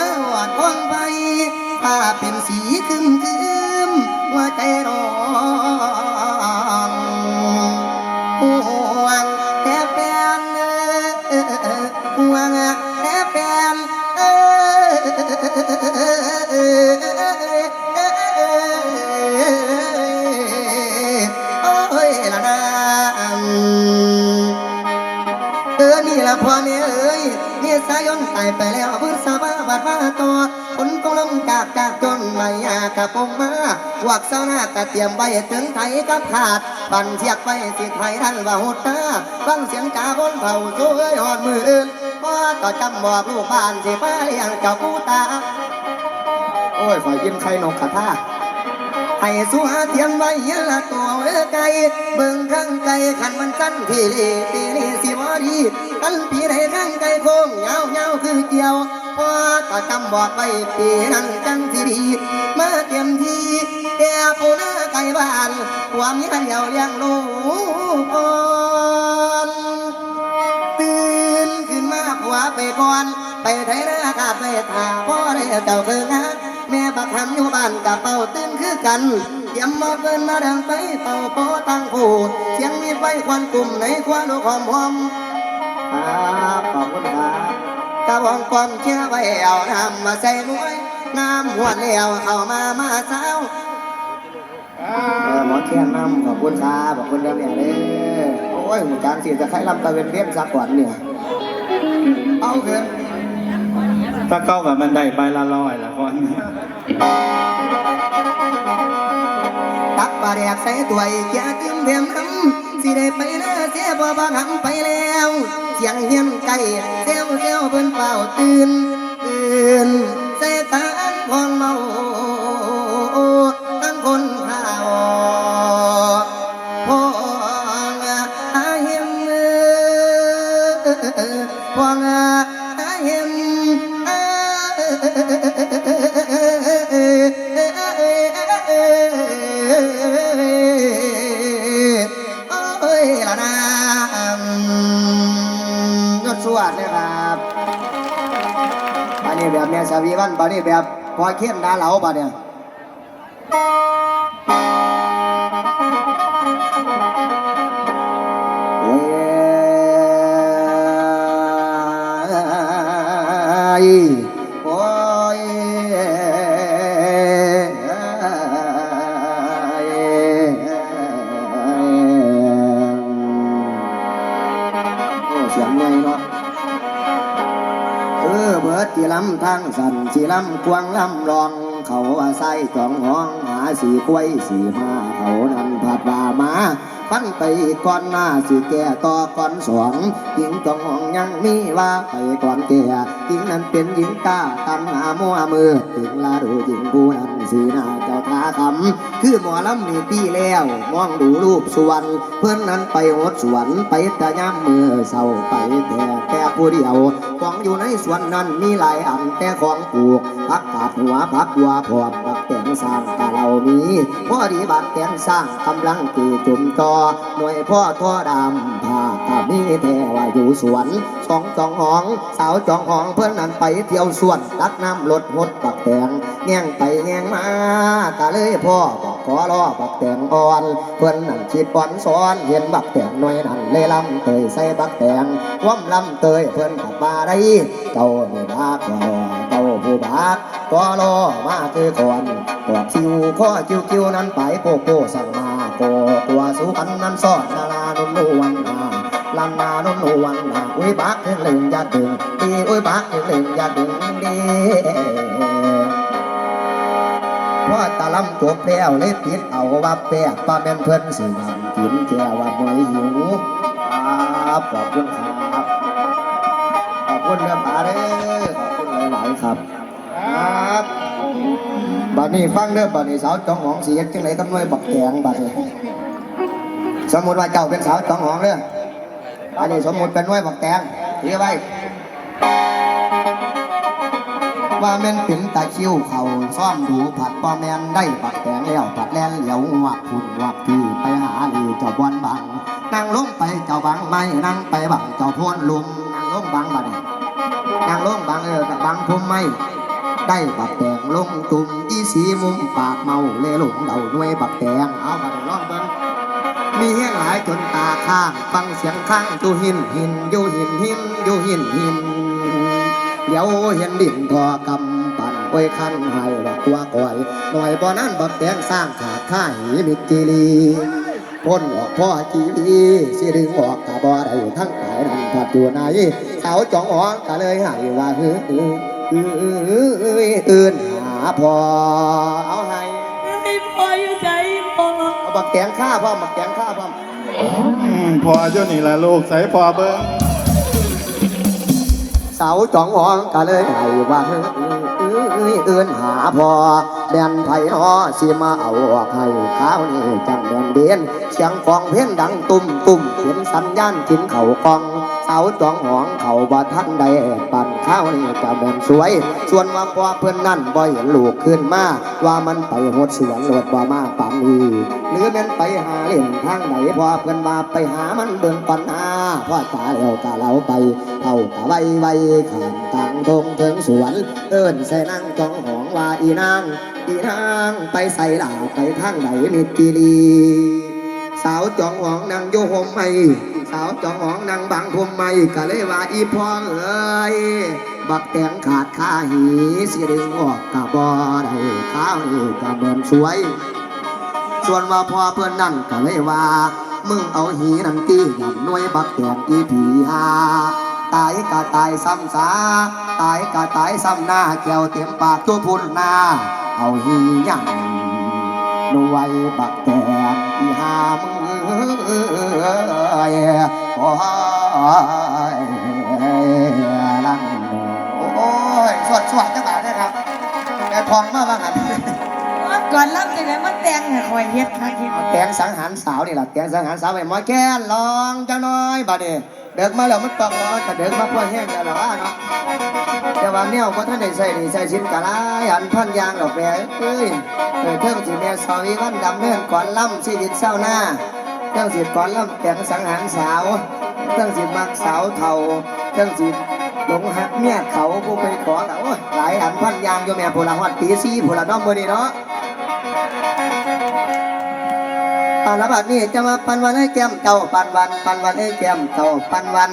มาหอดคองไปถ้าเป็นสีคึมคึมหัวใจร้อนห่วงแต่แฟนเออห่วงแต่แฟนเออ มาต่อฝนก็ลงจากจากจนไม่ยากระปงมาวักเสาหน้ากะเตรียมไว้ถึงไทยกับขาดปั่นเสียกไปสิไทยท่านว่าหุตาฟังเสียงจ่าบนเผาสวยหอดมืออื่นพ่อต่อจำบอกลูกบ้านสิป้าเลี้ยงเจ้ากูตา โอ้ยฝ่ายยินใครนกขาท่าให้สัวเทียมไว้เยอะละตัวเออไก่เบิ่งข้างไก่ขันมันสั้นพี่ลีปีนี้สิบ่ดีอันปีไหนข้างไก่โค้งเงาเงาคือเกี่ยว พอก็จำบอกไว้ปีนั้นจังสิดีมาเตรียมทีแก่ผู้หน้าไก่บ้านความยันเยาวเลี้ยงลูกอ่อนตื่นขึ้นมาผัวไปก่อน ไปไทยนาขาดไปถาพ่อได้เจ้าคืองักแม่บักทำอยู่บ้านกับเป่าตื่นคือกันเตรียมมาเกินมาดังไปเป่าโปตั้งผู้เสียงมีไฟควันกลุ่มในควันลูกหอมหอมครับขอบ คุณครับกระบองความเชื่อไว้เอาน้ำมาใส่หน่วย น้ำหัวแล้วเข้ามามาเช้าเออหมอเทียนน้ำขอบคุณครับขอบคุณเด้อแม่เด้อโอ้ยหูจางสิจะใครลำตะเวนเวียนสักวันเนี่ย เอาเถอะถ้าเข้ากับมันได้ใบละร้อยละคนตักปลาแดกใส่ถ้วยแกกินเพียมน้ำ สิได้ไปนะเสียบ่บางหำไปแล้ว เสียงเฮียนไก่เซลเซลเพิ่นเป่าตื่นตื่นใส่ตาอันพองเมาตั้งคนข่าวพองอาเฮียมพองอาเฮียม แม่สาวีวันบานี้แบบพอเขียนดาเหลาบาเนี่ยโอ้ยโอ้ยเสียงใหญ่เนาะ ดที่ลำทางสันสีลำกวางลำรอง เขาอาศัยจองห้องหาสีกล้วยสีมาเขานั้นผัดว่ามาฟันไปก่อนหน้าสีแก่ต่อก่อนสวงยิงจองห้องยังมีว่าไปก่อนแก่ หญิงนั้นเป็นหญิงกล้าตันหามัวมือถึงลาดูหญิงผู้นั้นสีหน้าเจ้าทาคำคือหมอลำนี่ปีแล้ว มองดูรูปสวนเพื่อนนั้นไปหดสวนไปแต่ย่ำมือเศร้าไปแต่แต่ผู้เดียวของอยู่ในสวนนั้นมีหลายอันแต่ของปลูกผักกาดหัวผักบัวพร้อมบักแตงสร้างกะเหล่านี้พอดีบักแตงสร้างกำลังตีจุ่มจอหน่วยพ่อท่อดำผ้ากามีแต่ว่าอยู่สวนสองจองหองสาวจองหองพื่อนนั้นไปเที่ยวสวนตักน้ำลดหดบักแตงแง่งไปแง่งมากะเลยพ่อบอกขอรอบักแตงอ่อน เพื่อนนั่นคิดบอนซ้อนเห็นบักแตงหน่อยนั่นเลยลำเตยใส่บักแตงว่ำลำเตยเพื่อนขับมาได้เจ้านี่บักรอเจ้าผู้บักก็รอมาคือก่อนกอดซิวข้อคิวคิวนั้นไปโปโปสั่งมาโกตัวสุขันนั้นสอดนาลานุนนวันนา ลันนานุนวันนาอุ้ยบักเล่งยาดึงดีอุ้ยบักเล่งยาดึงดีพอตะลำจบแล้วเลยปิดเอาว่าแปะตอนเป็นเพื่อนสิยำกินแก่ว่าหน่หิวครับขอบคุณครับขอบคุณเรื่องปาเด้อขอบคุณหลายๆครับครับบัดนี้ฟังเด้อบัดนี้สาวจองหองสีเฮ็ดจังไดกับหน่วยบักแตงบัดนี้สมมุติว่าเจ้าเป็นสาวจองหองเด้อ อันนี้สมมติเป็นน่วยบักแตงถือไว้ว่าแม่นเป็นตาคิ้วเขาซ่อมดูผัดป้อแม่นได้ปักแตงแล้วปัดแลนเหลียววักพุ่นวักพี่ไปหาลีเจ้าบอนบังนั่งลงไปเจ้าบังไม่นั่งไปบังเจ้าโพนลุมนั่งลงบังบัดนี้นั่งลงบังเออกับบังพุ่มไม่ได้บักแตงลงตุ่มอีสีมุมปากเมาเลหลงเดาหน่วยบักแตงเอาบัดนี้องเบิ่ง มีเฮียงหลายจนตาข้าง ฟังเสียงข้างอยู่หินหินอยู่หินหินอยู่หินหินเดี๋ยวเห็นดินทอกำปั่นไว้คันหายว่าตัวก่อยหน่อยบ่อนั้นบักแตงสร้างขาดค่าหิมิจีรีพ่นออกพ่อจีรีสิดึงออกกะบ่ได้ทั้งหลายนั้นผัดอยู่ไหนสาวจองออกก็เลยหายว่าเฮ้ยเอ้ยเอ้ยเอ้ยเอื่นหาพอเอาให้ให้พออยู่ใจพอบักแตงข้าพ่อบักแตงข้า พอเจ้านี่ละลูกใส่พอเบิ้งสาวจ้องหองก็เลยให้ว่าเฮ้ยเอ้ยเอื้นหาพอแดนไผ่นอสีมาเอาให้ข้าวนี่จังแดนเดียนเสียงฟองเพี้ยนดังตุ้มตุ้มเห็นสัญญาณกินเข่ากอง เสาจองหองเขาบ่ทันได้ปั่นข้าวนี่จะแม่นสวย ส่วนว่าพ่อเพื่อนนั่นบ่เห็นลูกขึ้นมาว่ามันไปหดสวนโลดว่ามาปานนี้หรือแม่นไปหาเล่นทางไหนพ่อเพื่อนว่าไปหามันเบิ่งปัญหาพ่อตาแล้วกะเราไปเท่ากะไว้ไว้ข้ามต่างทงถึงสวน เอิ้นใส่นางจองหองว่าอีนางอีนางไปใส่หลาไปทางไหนมิตรกีรีสาวจองหองนางโยโฮมไม่ สาวจองหองนางบางพรมไม่ก็เลยว่าอีพ่อเอ้ยบักแตงขาดข้าหีสิดึงออกกะบ่ได้ข้าวนี่ก็เหมือนสวย ส่วนว่าพ่อเพื่อนนั่นก็เลยว่า มึงเอาหีนั่นตีหยันหน่วยบักแตงอีผีหาตายก็ตายซ้ำซาตายก็ตายซ้ำหน้าแก้วเต็มปากตัวพุ่นหน้า เอาหีหยันหน่วยบักแตงอีหามึง เอ้ยโอ้ยลังโอ้ยสวดสวดจังหวะนะครับแต่พองมาบ้างครับก่อนรับจะได้มาแต่งให้คอยเฮ็ดค่ะคิดแกงสังหารสาวนี่แหละแกงสังหารสาวไปหมอแก้นลองจังน้อยบัดนี้เด็กมาแล้วมันตอกร้อนก็เด็กมาพ่อแห้งแล้วล่ะว่าเนาะแต่ว่าแนวบ่ทันได้ใส่นี่ใส่ชิ้นกะลายหันพันยางดอกแม่เอ้ยเออเทิงสิแม่สาวีวันดำเนินก่อนล่ำชีวิตเศร้าหน้าเทิงสิก่อนล่ำแกงสังหารสาวเทิงสิบมักสาวเฒ่าเทิงสิบหลงหักเมียเขาผู้ไปขอเขาโอ้ยหลายหันพันยางอยู่แม่ผู้ละฮอดปีสี่ผู้ละน้องมือนี้เนาะปันละบัดนี้จะมาปันวันให้แก้มเจ้าปันวัน ปันวันให้แก้มเจ้าปันวัน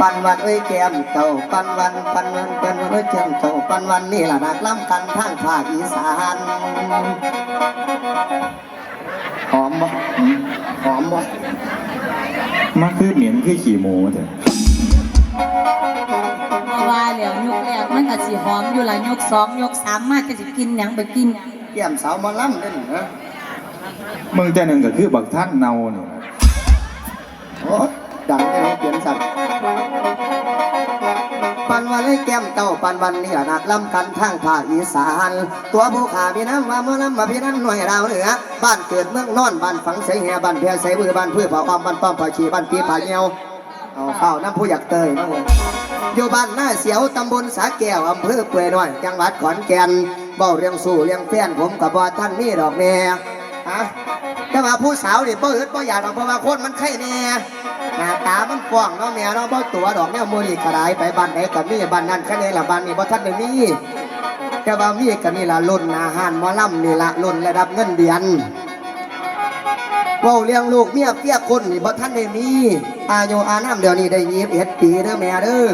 ปันวันเอ้ยแก้มเจ้าปันวัน ปันวันปันวันเอ้ยแก้มเจ้าปันวันนี่ละนักล้ำกันทางภาคอีสานหอมบ่ หอมบ่มาคือเหม็นคือขี่หมูเถอะเพราะว่าแล้วยกแรกมันก็สิหอมอยู่ละยกสองยกสามมาจะสิกินหยังไปกินหยังแก้มสาวหมอลำเด่นเหรอมึงแต่หนึ่งก็คือบักท่านเนาเนี่ยโอ้ย วันให้แก้มเจ้าปันวันนี่ละนักลำกันทางภาคอีสาน ตัวผู้ขาพี่น้ำว่าหมอลำมาพี่น้ำหน่วยดาเหนือบ้านเกิดเมืองนอนบ้านฝังเสียแห่บ้านเพียใส่มือบ้านพืชเผาความบ้านป้อมปล่อยชีบ้านปีป่าเงียวเอาข้าวน้ำผู้อยากเตยน้องเว้ยอยู่บ้านหน้าเสียวตำบลสาแก้วอำเภอเปื่อยน้อย จังหวัดขอนแก่นเบ้าเรียงสู่เรียงแฟนผมกับบ่าท่านนี่ดอกแน่ ฮะแต่ว่าผู้สาวนี่บ่อึดบ่อยากดอกเพราะว่าคนมันไข่แน่หน้าตามันกว้างเนาะแม่เนาะบ่ตัวดอกแนวมือนี่กระไดไปบ้านไหนก็มีบ้านนั้นคะแนนละบ้านนี้บ่ทันได้มีแต่ว่ามีกันนี่ละรุ่นอาหารมอลำนี่ละรุ่นระดับเงินเดือนเว้าเลี้ยงลูกเมียเปียกคนนี่บ่ท่านได้มีอายุอานามเดี๋ยวนี้ได้ยีบเอ็ดปีเด้อแม่เด้อ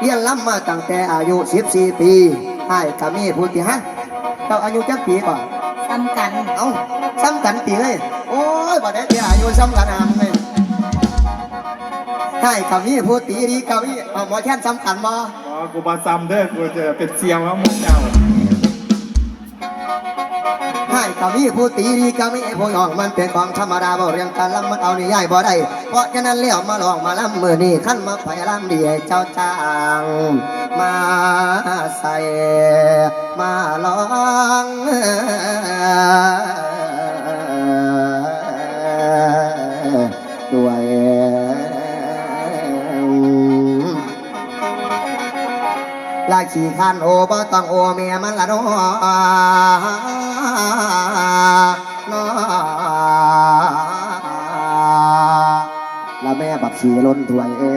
เรียนล้ำมาตั้งแต่อายุสิบสี่ปีให้กามีพูดที่ฮะเจ้าอายุจักปีก่อน ซ้ำกัน เอ้าซ้ำกันตีเลยโอ้ยบ่ได้เดี๋ยวอายุซ้ำกันอามเลยให้กามีพูดตีดีกามีเอาหมอแค่นซ้ำกันบ่อ๋อกูมาซ้ำเด้อกูจะเป็นเซียวแล้วมึงเจ้า กามีผู้ตีดีกามีผู้ยองมันเป็นของธรรมดาบ่เรียงการลำมันเอานี่ย่ายบ่ได้เพราะฉะนั้นเลี้ยวมาลองมาลำมือนี่ขั้นมาไปลำดีเจ้าจ้างมาใส่มาลองด้วยลาขี่ขันโอบ่ต้องโอเมียมันละน้อ ขี่ล้นถวยเอ้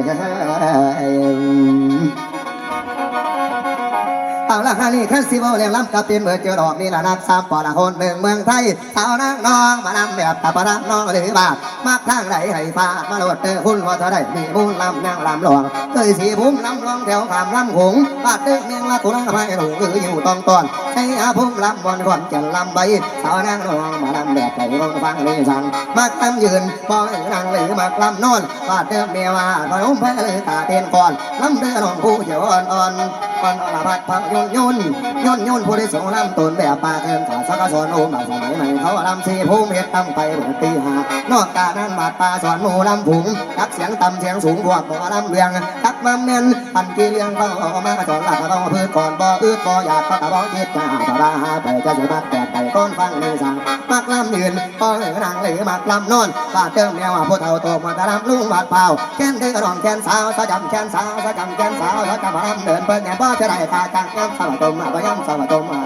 เอาละฮะนี่คือสิบเรียงลำกับเป็นเบอร์เจอดอกนี่ละนักสามปอละคนหนึ่งเมืองไทยสาวนางน้องมานำแบบตะปะระน้องหรือบาทมักทางไหนให้ฟ้ามาโหลดเจอคุณว่าเธอได้มีบุญลำนางลำหลวงเคยสีพุ่มลำลองแถวขามลำหงบาดเดือเมียงละกุลไม้หลงคืออยู่ตองตอน ใช้อาพุ่มลำบอนก่อนจะลำใบสาวนางน้องมาลำแบบไหนลองฟังเลยสั่งมักลำยืนบ่อยนั่งหรือมักลำนอนบาดเดือกเมียว่าพระองค์แพ้เลยตาเตียนก่อนลำเดือน้องผู้เจียวอ่อนอ่อนอ่อนอ่อนพัดพักยนยุนย่นย่นผู้ที่สูงลำตนแบบปลาเกินขาสักสอนโอมสมัยใหม่เขาลำสีภูมิเฮ็ดตั้งไปเบิดตีหานอกจากนั้นบาดปลาสอนหมูลำผุงทักเสียงต่ำเสียงสูงพวกบ่ลำเรียงทักมาเม่นพันกีเลี้ยงเขาออกมาสอนหลักเขาพื้นก่อนบ่อืดบ่อยากก็ตะบ่คิดกาสบาหาไปจะสมักแต่ไปก้นฟังในสังมักลำยืนป้อนนางหรือมักลำนอนบาดเติมแนวผู้เฒ่าโตมาตะลำลุงบาดเปล่าแขนเดือดรองแขนสาวสะจำแขนสาวสะจำแขนสาวสะจำมาลำเดินเพิ่นแหนบ่จะได้ขาจังย้ำสวัสดิ์ตมมาบ่ย้ำสวัสดิ์ตมมา